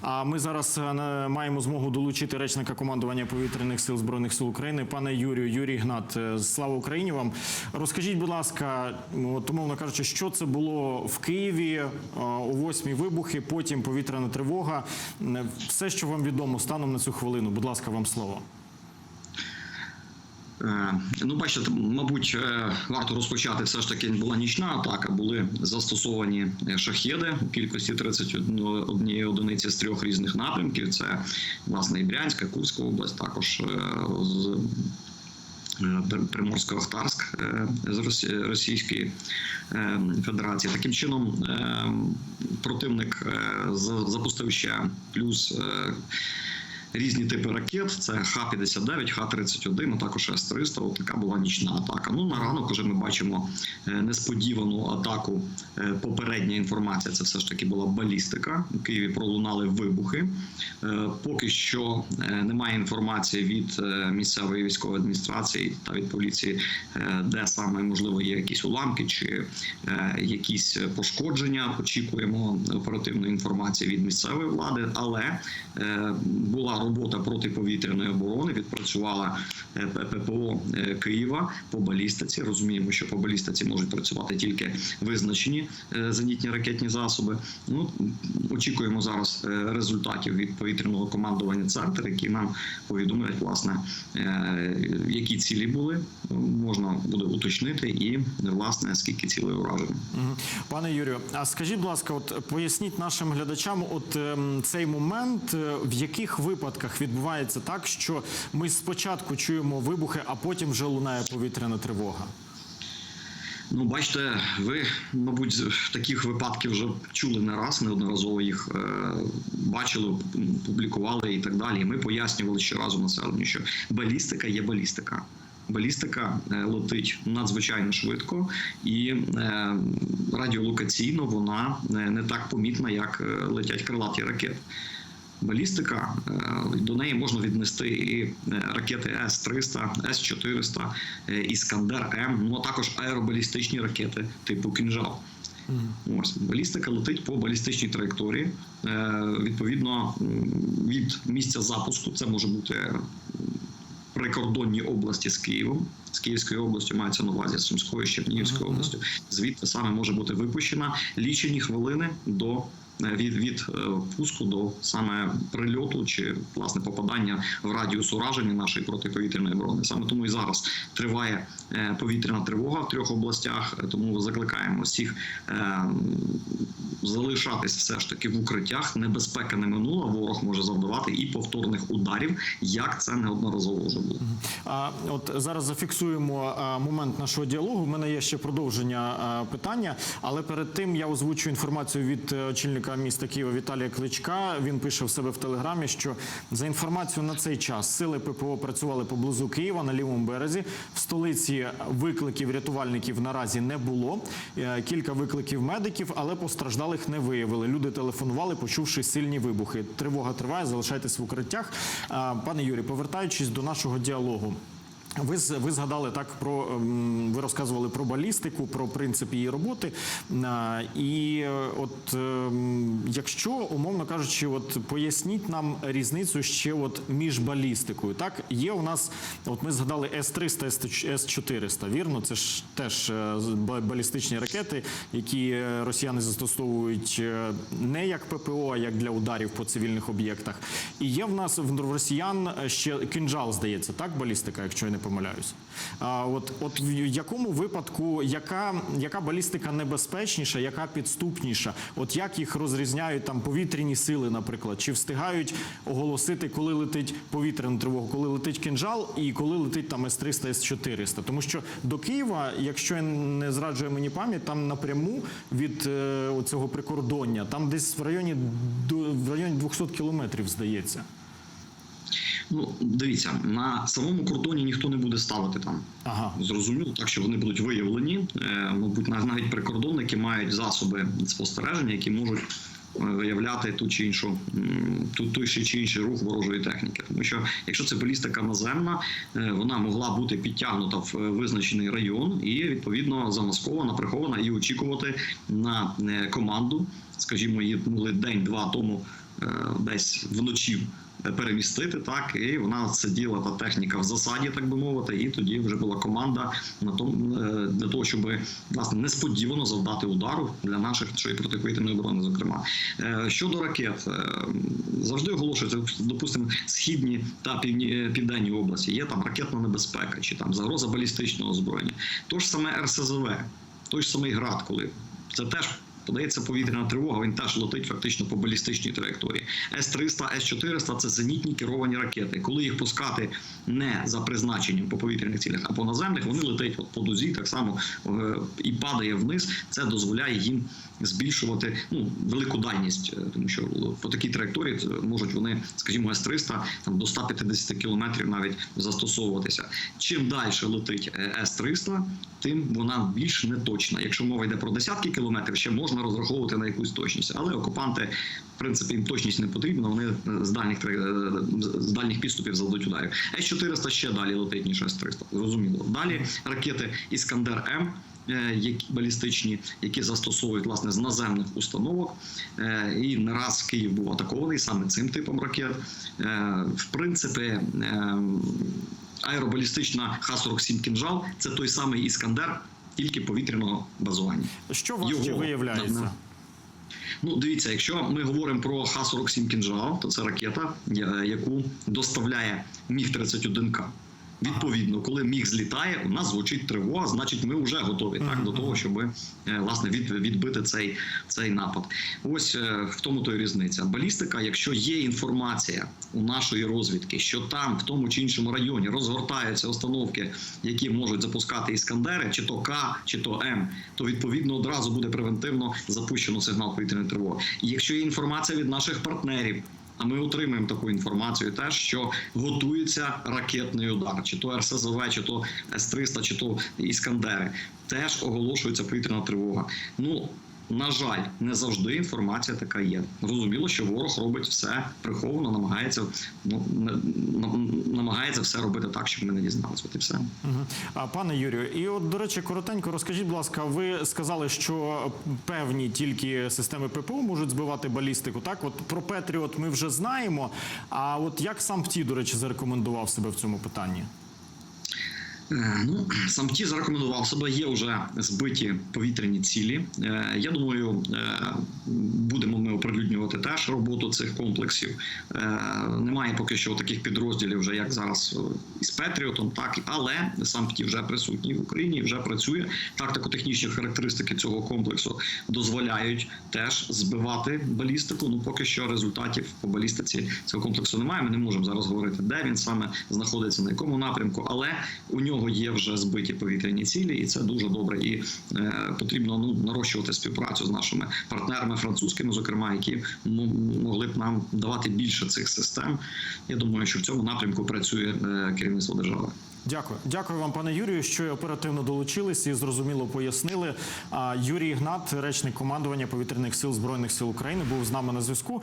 А ми зараз е, маємо змогу долучити речника командування повітряних сил збройних сил України, пане Юрію, Юрій Гнат. Е, Слава Україні вам. Розкажіть, будь ласка, от, умовно кажучи, що це було в Києві у о восьмій вибухи, потім повітряна тривога. Е, Все, що вам відомо станом на цю хвилину. Будь ласка, вам слово. Е, Ну, бачите, мабуть, е, варто розпочати. Все ж таки була нічна атака. Були застосовані е, шахеди у кількості 31 одиниці з трьох різних напрямків. Це власне і Брянська, Курська область, також з Приморсько-Ахтарськ е, з Російської Федерації. Таким чином, противник запустив ще плюс. Різні типи ракет: це Х-59, Х-31, а також С-300. От така була нічна атака. Ну на ранок вже ми бачимо е, несподівану атаку. Е, Попередня інформація це все ж таки була балістика. У Києві пролунали вибухи. Е, Поки що немає інформації від місцевої військової адміністрації та від поліції, де саме можливо є якісь уламки чи якісь пошкодження. Очікуємо оперативної інформації від місцевої влади, але е, робота протиповітряної оборони. Відпрацювала е, ППО е, Києва по балістиці. Розуміємо, що по балістиці можуть працювати тільки визначені е, зенітні ракетні засоби. Ну очікуємо зараз результатів від повітряного командування центр, які нам повідомлять, власне, які цілі були. Можна буде уточнити, і власне скільки цілей уражено. Пане Юрію, а скажіть, будь ласка, от поясніть нашим глядачам, от ем, цей момент, в яких випадках відбувається так, що ми спочатку чуємо вибухи, а потім вже лунає повітряна тривога. Ну, бачите, ви, мабуть, таких випадків вже чули не раз, неодноразово їх е, бачили, публікували і так далі. Ми пояснювали щоразу населенню, що балістика є балістика. Балістика е, летить надзвичайно швидко і е, радіолокаційно вона не так помітна, як летять крилаті ракети. Балістика е, до неї можна віднести і е, ракети С-300, С-400, е, Іскандер М, ну а також аеробалістичні ракети типу Кінжал. Ось балістика летить по балістичній траєкторії. Е, Відповідно, від місця запуску це може бути прикордонні області з Києвом. З Київської області мається на увазі з Сумською, Чернігівською Мгм. областю. Звідти саме може бути випущена лічені хвилини до від, від е, пуску до саме прильоту чи власне попадання в радіус ураження нашої протиповітряної оборони. Саме тому і зараз триває е, повітряна тривога в трьох областях. Тому закликаємо всіх е, залишатись все ж таки в укриттях. Небезпека не минула. Ворог може завдавати і повторних ударів, як це неодноразово вже було. А от зараз зафіксуємо момент нашого діалогу. У мене є ще продовження питання, але перед тим я озвучу інформацію від е, очільника міста Києва Віталія Кличка. Він пише в себе в телеграмі, що за інформацією на цей час сили ППО працювали поблизу Києва на лівому березі. В столиці викликів рятувальників наразі не було. Е, Кілька викликів медиків, але постраждалих не виявили. Люди телефонували, почувши сильні вибухи. Тривога триває. Залишайтесь в укриттях. Пане Юрій, повертаючись до нашого діалогу. Ви ви згадали так про ем, ви розказували про балістику, про принцип її роботи. І е, от ем, якщо умовно кажучи, от поясніть нам різницю ще от між балістикою. Так є у нас, от ми згадали С-300, С-400, вірно? Це ж теж е, балістичні ракети, які е, росіяни застосовують не як ППО, а як для ударів по цивільних об'єктах. І є в нас в росіян ще кинжал, здається, так, балістика, якщо я не помиляюсь. А от, от в якому випадку, яка, яка балістика небезпечніша, яка підступніша? От як їх розрізняють там повітряні сили, наприклад, чи встигають оголосити, коли летить повітряна тривога, коли летить кинжал і коли летить там С-300, С-400? Тому що до Києва, якщо не зраджує мені пам'ять, там напряму від е, цього прикордоння, там десь в районі в районі 200 кілометрів, здається. Ну дивіться, на самому кордоні ніхто не буде ставити там. Ага. Зрозуміло, так що вони будуть виявлені. Е, Мабуть, нав- навіть прикордонники мають засоби спостереження, які можуть е, виявляти ту чи іншу ту, той чи інший рух ворожої техніки. Тому що якщо це балістика наземна, е, вона могла бути підтягнута в визначений район і відповідно замаскована, прихована і очікувати на команду. Скажімо, її могли день-два тому десь вночі перемістити, так і вона сиділа та техніка в засаді, так би мовити, і тоді вже була команда на тому е, для того, щоб власне несподівано завдати удару для наших нашої протиповітряної оборони. Зокрема, Е, щодо ракет, е, завжди оголошується, допустимо, східні та півні південні області. Є там ракетна небезпека чи там загроза балістичного озброєння. Ж саме РСЗВ, той ж самий град, коли це теж. Подається повітряна тривога, він теж летить фактично по балістичній траєкторії. С-300, С-400 – це зенітні керовані ракети. Коли їх пускати не за призначенням по повітряних цілях, а по наземних, вони летять по дузі так само е, і падає вниз. Це дозволяє їм збільшувати ну, велику дальність, е, тому що по такій траєкторії можуть вони, скажімо, С-300 там до 150 кілометрів навіть застосовуватися. Чим далі летить е, С-300, тим вона більш неточна. Якщо мова йде про десятки кілометрів, ще можна розраховувати на якусь точність. Але окупанти, в принципі, їм точність не потрібна. Вони з дальніх з дальніх підступів заведуть ударів. С-400 ще далі летить, ніж С-300. Зрозуміло. Далі ракети Іскандер М. е, Які балістичні, які застосовують власне з наземних установок, Е, і не раз Київ був атакований саме цим типом ракет. Е, В принципі, е, аеробалістична Х-47 кінжал це той самий Іскандер, тільки повітряного базування. Що важче Його, виявляється? да, Ну, дивіться, якщо ми говоримо про Х-47 кінжал, то це ракета, яку доставляє міг 31 к Відповідно, коли міг злітає, у нас звучить тривога, значить, ми вже готові так до того, щоб е, власне від, відбити цей, цей напад. Ось е, в тому то й різниця. Балістика, якщо є інформація у нашої розвідки, що там в тому чи іншому районі розгортаються установки, які можуть запускати іскандери, чи то К, чи то М, то відповідно одразу буде превентивно запущено сигнал повітряної тривоги. І якщо є інформація від наших партнерів. А ми отримуємо таку інформацію, теж що готується ракетний удар, чи то РСЗВ, чи то С-300, чи то Іскандери. Теж оголошується повітряна тривога. Ну на жаль, не завжди інформація така є. Зрозуміло, що ворог робить все приховано, намагається ну намагається все робити так, щоб ми не дізналися. От і все. А пане Юрію, і от до речі, коротенько розкажіть, будь ласка, ви сказали, що певні тільки системи ППО можуть збивати балістику. Так, от про Петріот ми вже знаємо. А от як сам ПТІ, до речі, зарекомендував себе в цьому питанні? Е, Ну, сам ті зарекомендував себе. Є вже збиті повітряні цілі. Е, Я думаю, е, будемо ми оприлюднювати теж роботу цих комплексів. Немає поки що таких підрозділів, вже як зараз із Петріотом, так але сам ті вже присутній в Україні, вже працює. Тактико-технічні характеристики цього комплексу дозволяють теж збивати балістику. Ну поки що результатів по балістиці цього комплексу немає. Ми не можемо зараз говорити, де він саме знаходиться, на якому напрямку, але у нього є вже збиті повітряні цілі, і це дуже добре. І е, потрібно ну нарощувати співпрацю з нашими партнерами французькими, зокрема, які могли б нам давати більше цих систем. Я думаю, що в цьому напрямку працює е, керівництво держави. Дякую, дякую вам, пане Юрію, що оперативно долучились і зрозуміло пояснили. А Юрій Ігнат, речник командування повітряних сил збройних сил України, був з нами на зв'язку.